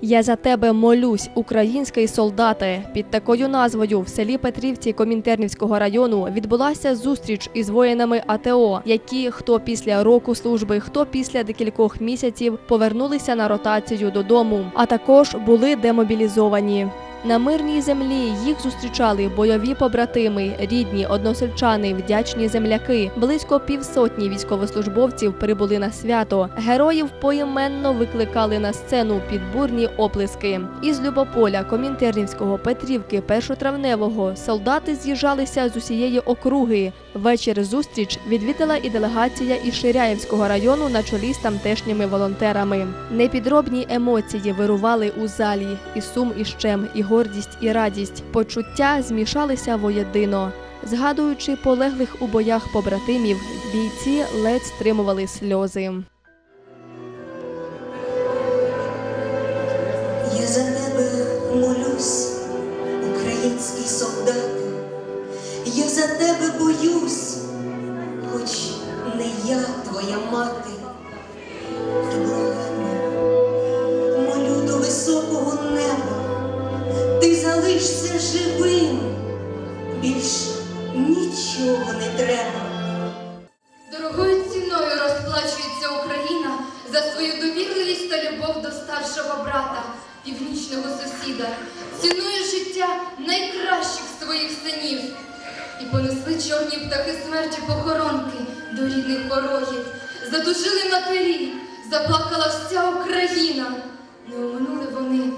Я за тебе молюсь, український солдати. Під такою назвою в селі Петрівці Комінтернівського району відбулася зустріч із воїнами АТО, які хто після року служби, хто після декількох місяців повернулися на ротацію додому, а також були демобілізовані. На мирній землі їх зустрічали бойові побратими, рідні, односельчани, вдячні земляки. Близько півсотні військовослужбовців прибули на свято. Героїв поіменно викликали на сцену під бурні оплески. Із Любополя, Комінтернівського, Петрівки, Першотравневого солдати з'їжджалися з усієї округи. Вечір зустріч відвідала і делегація із Ширяївського району на чолі з тамтешніми волонтерами. Непідробні емоції вирували у залі, і сум, і щем, і гордість, і радість. Почуття змішалися воєдино. Згадуючи полеглих у боях побратимів, бійці ледь стримували сльози. Я за тебе молюсь, український солдат, я за тебе боюсь, хоч сусіда, цінує життя найкращих своїх синів. І понесли чорні птахи смерті похоронки до рідних порогів. Задушили матері, заплакала вся Україна. Не оминули вони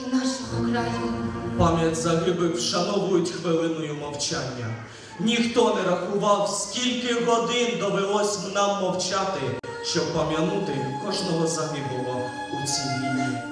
і нашого краю. Пам'ять загиблих вшановують хвилиною мовчання. Ніхто не рахував, скільки годин довелось нам мовчати, щоб пам'янути кожного загиблого у цій війні.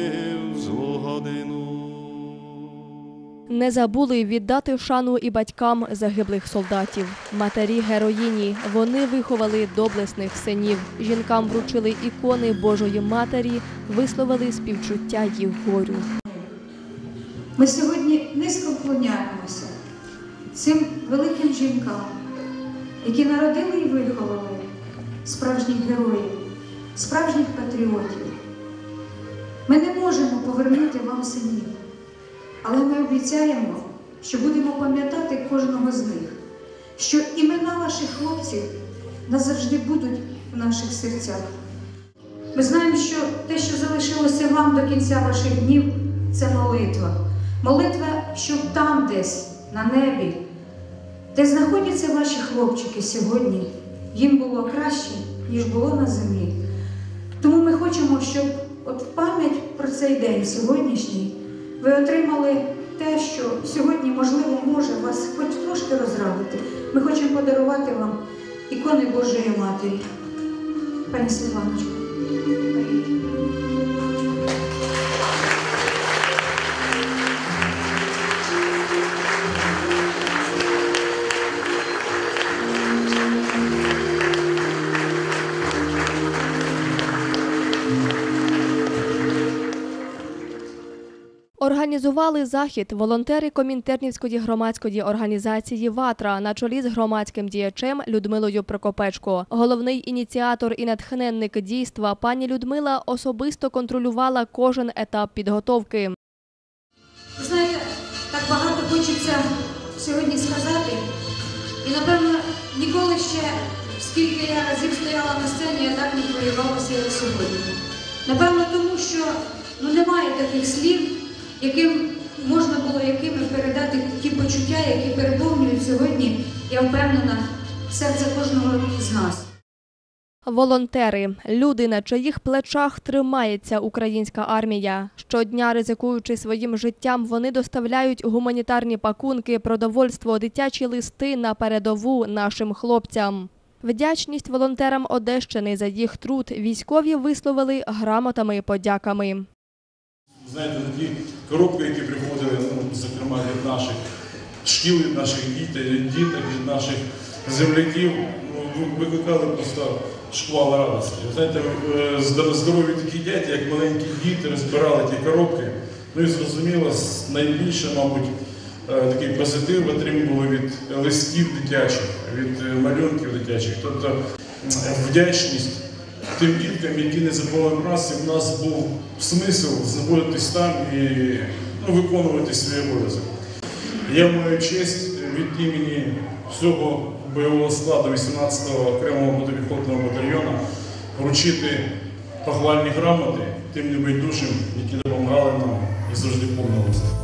Не забули віддати шану і батькам загиблих солдатів. Матері героїні. Вони виховали доблесних синів. Жінкам вручили ікони Божої Матері, висловили співчуття їх горю. Ми сьогодні низько вклоняємося цим великим жінкам, які народили і виховали справжніх героїв, справжніх патріотів. Ми не можемо повернути вам синів, але ми обіцяємо, що будемо пам'ятати кожного з них, що імена ваших хлопців назавжди будуть в наших серцях. Ми знаємо, що те, що залишилося вам до кінця ваших днів, це молитва. Молитва, щоб там десь, на небі, де знаходяться ваші хлопчики сьогодні, їм було краще, ніж було на землі. Тому ми хочемо, щоб от в пам'ять про цей день сьогоднішній ви отримали те, що сьогодні, можливо, може вас хоч трошки розрадити. Ми хочемо подарувати вам ікони Божої Матері. Пані Світланочко. Організували захід волонтери Комінтернівської громадської організації Ватра на чолі з громадським діячем Людмилою Прокопечко. Головний ініціатор і натхненник дійства пані Людмила особисто контролювала кожен етап підготовки. Знаєте, так багато хочеться сьогодні сказати. І, напевно, ніколи ще, скільки я разів стояла на сцені, я так не хвилювалася, як сьогодні. Напевно, тому що ну, немає таких слів, яким можна було якими передати ті почуття, які переповнюють сьогодні, я впевнена, серце кожного з нас. Волонтери люди, на чиїх плечах тримається українська армія. Щодня, ризикуючи своїм життям, вони доставляють гуманітарні пакунки, продовольство, дитячі листи на передову нашим хлопцям. Вдячність волонтерам Одещини за їх труд військові висловили грамотами і подяками. Знаєте, такі коробки, які приходили, ну, зокрема від наших шкіл, від наших дітей, діток, від наших земляків, ну, викликали просто шквал радості. Знаєте, е, здорові такі діти, як маленькі діти, розбирали ті коробки. Ну і зрозуміло, найбільше, мабуть, е, такий позитив отримували від листів дитячих, від е, малюнків дитячих. Тобто вдячність тим діткам, які не забували праці, в нас був смисл знаходитись там і ну, виконувати свій обов'язок. Я маю честь від імені всього бойового складу 18-го окремого мотопіхотного батальйону вручити похвальні грамоти тим небайдужим, які допомагали нам і завжди помнили.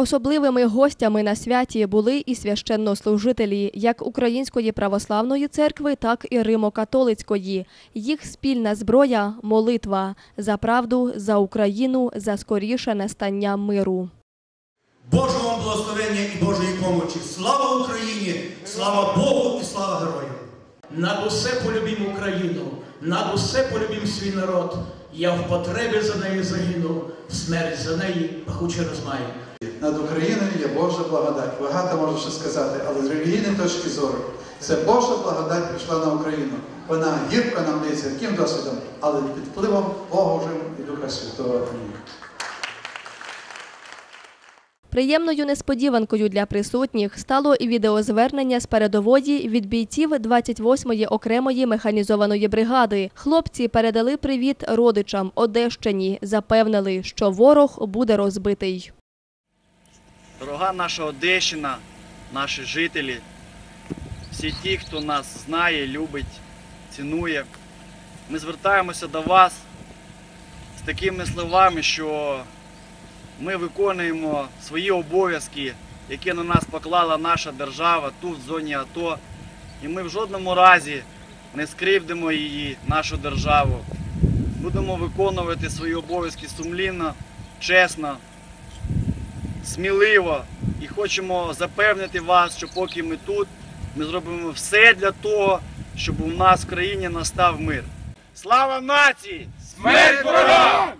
Особливими гостями на святі були і священнослужителі як Української православної церкви, так і Римо-католицької. Їх спільна зброя молитва за правду, за Україну, за скоріше настання миру. Божого вам благословення і Божої помочі. Слава Україні! Слава Богу і слава героям! Над усе полюбім Україну, над усе полюбім свій народ. Я в потребі за неї загину, смерть за неї пахуче розмає. Над Україною є Божа благодать. Багато можна ще сказати, але з релігійної точки зору це Божа благодать прийшла на Україну. Вона гірко нам дається яким досвідом, але під впливом Божим і Духа Святого. Приємною несподіванкою для присутніх стало і відеозвернення з передової від бійців 28-ї окремої механізованої бригади. Хлопці передали привіт родичам Одещині, запевнили, що ворог буде розбитий. Дорога наша Одещина, наші жителі, всі ті, хто нас знає, любить, цінує. Ми звертаємося до вас з такими словами, що ми виконуємо свої обов'язки, які на нас поклала наша держава тут, в зоні АТО. І ми в жодному разі не скривдимо її, нашу державу. Будемо виконувати свої обов'язки сумлінно, чесно, сміливо і хочемо запевнити вас, що поки ми тут, ми зробимо все для того, щоб у нас в країні настав мир. Слава нації! Смерть ворогам!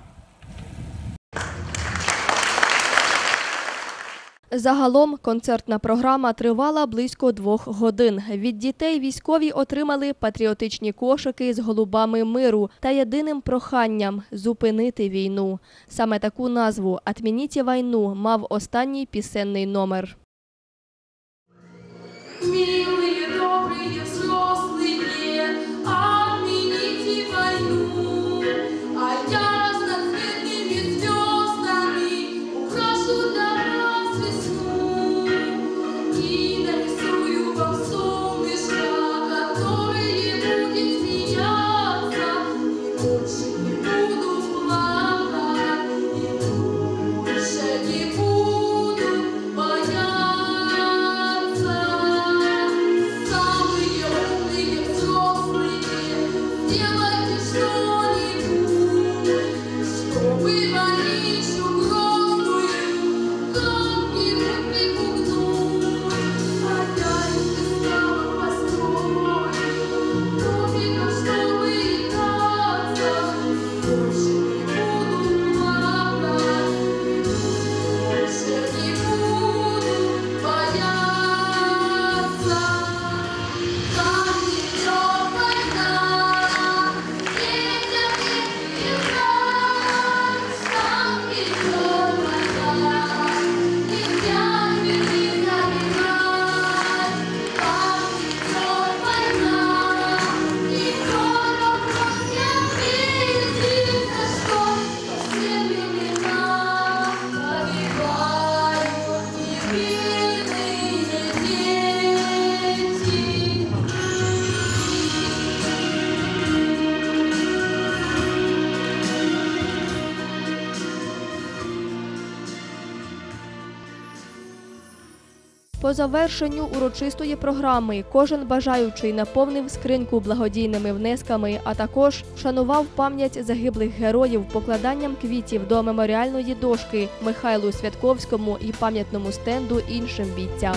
Загалом концертна програма тривала близько двох годин. Від дітей військові отримали патріотичні кошики з голубами миру та єдиним проханням зупинити війну. Саме таку назву «Отмініть війну» мав останній пісенний номер. Милые, добрые, взрослые, отмените Завершенню урочистої програми кожен бажаючий наповнив скриньку благодійними внесками, а також вшанував пам'ять загиблих героїв покладанням квітів до меморіальної дошки Михайлу Святковському і пам'ятному стенду іншим бійцям.